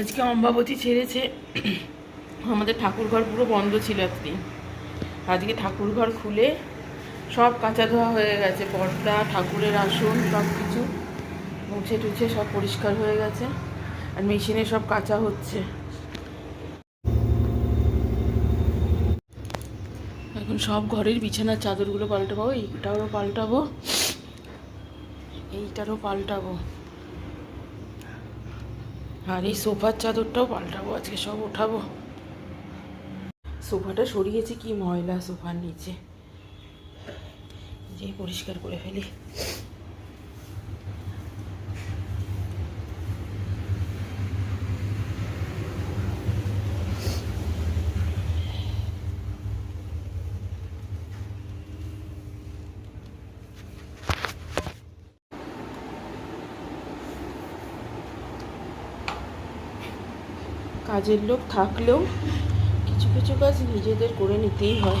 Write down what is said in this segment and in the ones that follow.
আজকে অম্বাবতী ছেড়েছে। আমাদের ঠাকুরঘর পুরো বন্ধ ছিল একদিন। আজকে ঠাকুরঘর খুলে সব কাঁচা ধোয়া হয়ে গেছে, পর্দা, ঠাকুরের আসন সব কিছু মুছে টুছে সব পরিষ্কার হয়ে গেছে আর মেশিনে সব কাঁচা হচ্ছে। এখন সব ঘরের বিছানার চাদরগুলো পাল্টাবো, এইটারও পাল্টাবো এইটারও পাল্টাবো। আর এই সোফার চাদরটাও পাল্টাবো, আজকে সব ওঠাবো। সোফাটা সরিয়েছে কি ময়লা সোফার নিচে। যে পরিষ্কার করে ফেলি। কাজের লোক থাকলেও কিছু কিছু কাজ নিজেদের করে নিতেই হয়।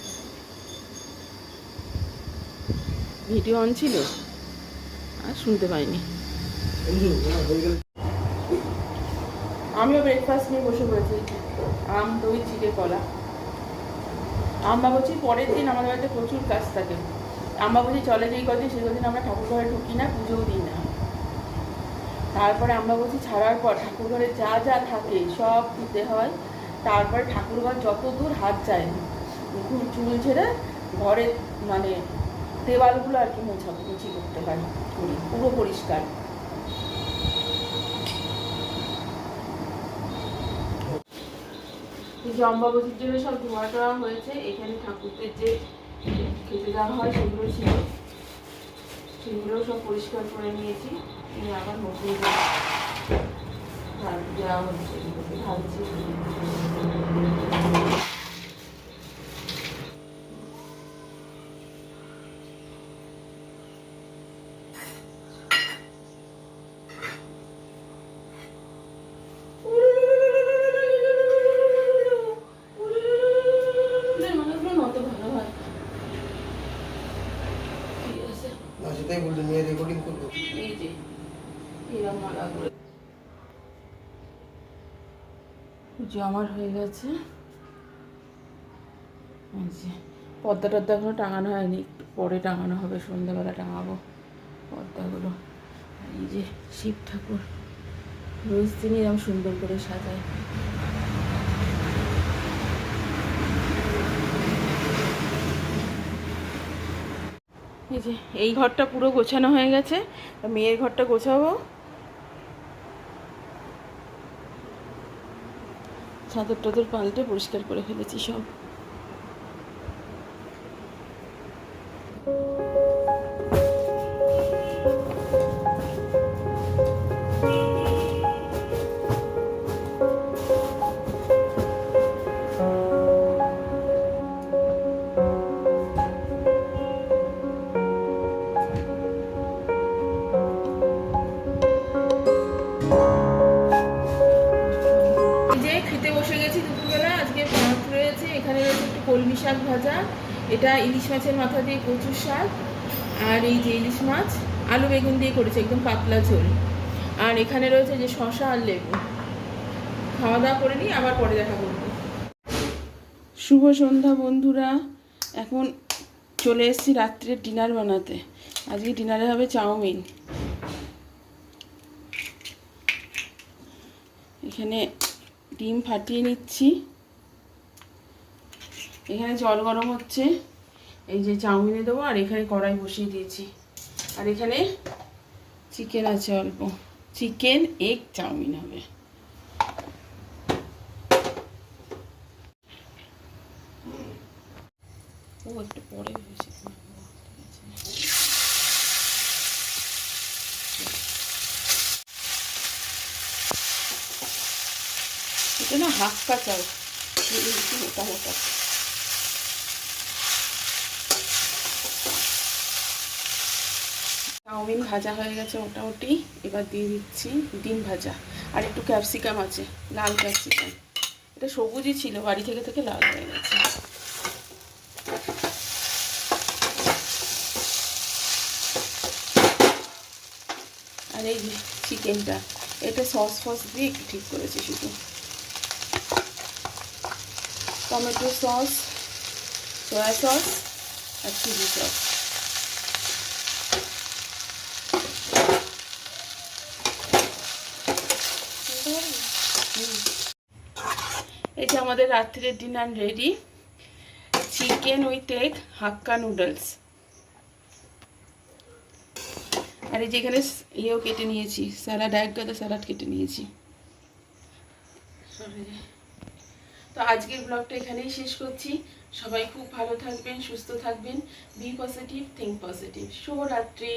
ভিডিও অন ছিল, আর শুনতে পাইনি। আমিও ব্রেকফাস্ট নিয়ে বসে পড়েছি। আম, দই, চিড়ে, কলা। আমরা বলছি পরের দিন আমাদের বাড়িতে প্রচুর কাজ থাকে। আমরা বলছি চলে যেই কদিন, সেই কদিন আমরা ঠাকুর ঘরে ঢুকি না, পুজোও দিই না। তারপরে আমরা বলছি ছাড়ার পর ঠাকুর ঘরে যা যা থাকে, সব দিতে হয়। তারপরে ঠাকুরঘর যত দূর হাত যায় চুল ছেড়ে ঘরে মানে দেওয়ালগুলো আর কি মোছা মুছি করতে পারি করি, পুরো পরিষ্কার। অম্বাবতীর জন্য সব ধোয়া টোয়া হয়েছে, এখানে ঠাকুরদের যে খেতে দেওয়া হয় সেগুলো ছিল। সেগুলো সব পরিষ্কার করে নিয়েছি নিয়ে আবার নতুন দেওয়া হচ্ছে, এগুলোকে আছে না সেটাই বলছি মেয়ে রেকর্ডিং করব। আমার হয়ে গেছে। পর্দা টর্দা এখনও টাঙানো হয়নি, একটু পরে টাঙানো হবে, সন্ধ্যাবেলা টাঙাবো আর এই যে শিব ঠাকুর, রোজ দিনই এরকম সুন্দর করে সাজায়। এই যে, এই ঘরটা পুরো গোছানো হয়ে গেছে। মেয়ের ঘরটা গোছাবো? চাদর টাদর পাল্টে পরিষ্কার করে ফেলেছি সব। এখানে রয়েছে একটু কলমি শাক ভাজা, এটা ইলিশ মাছের মাথা দিয়ে কচুর শাক, আর এই যে ইলিশ মাছ, আলু বেগুন দিয়ে করেছে, একদম পাতলা ঝোল। আর এখানে রয়েছে যে শশা আর লেবু। খাওয়া দাওয়া করে নিই আবার পরে দেখা করব। শুভ সন্ধ্যা বন্ধুরা। এখন চলে এসেছি রাত্রের ডিনার বানাতে। আজকে ডিনারে হবে চাউমিন। এখানে ডিম ফাটিয়ে নিচ্ছি। এখানে জল গরম হচ্ছে। এই যে চাউমিনে দেবো, আর এখানে কড়াই বসিয়ে দিয়েছি। আর এখানে চিকেন আছে অল্প। চিকেন, এগ, চাউমিন হবে। ও, একটু পরে এটা না হাক্কা চাল মোটা মোটা। চাউমিন ভাজা হয়ে গেছে মোটামুটি। এবার দিয়ে দিচ্ছি ডিম ভাজা। আর একটু ক্যাপসিকাম আছে, লাল ক্যাপসিকাম। এটা সবুজই ছিল, বাড়ি থেকে থেকে লাল হয়ে গেছে। আর এই চিকেনটা, এটা সস ফস দিয়ে একটু ঠিক করেছি শুধু। টমেটো সস, সয়া সস আর চিলি সস এই যে আমাদের রাত্রের dinner ready chicken with egg Hakka noodles আর এই যে এখানে ইয়েও কেটে নিয়েছি স্যালাড এক গাদা স্যালাড কেটে নিয়েছি। তো আজকের ব্লগটা এখানেই শেষ করছি। সবাই খুব ভালো থাকবেন সুস্থ থাকবেন। বি পজিটিভ থিঙ্ক পজিটিভ শুভরাত্রি।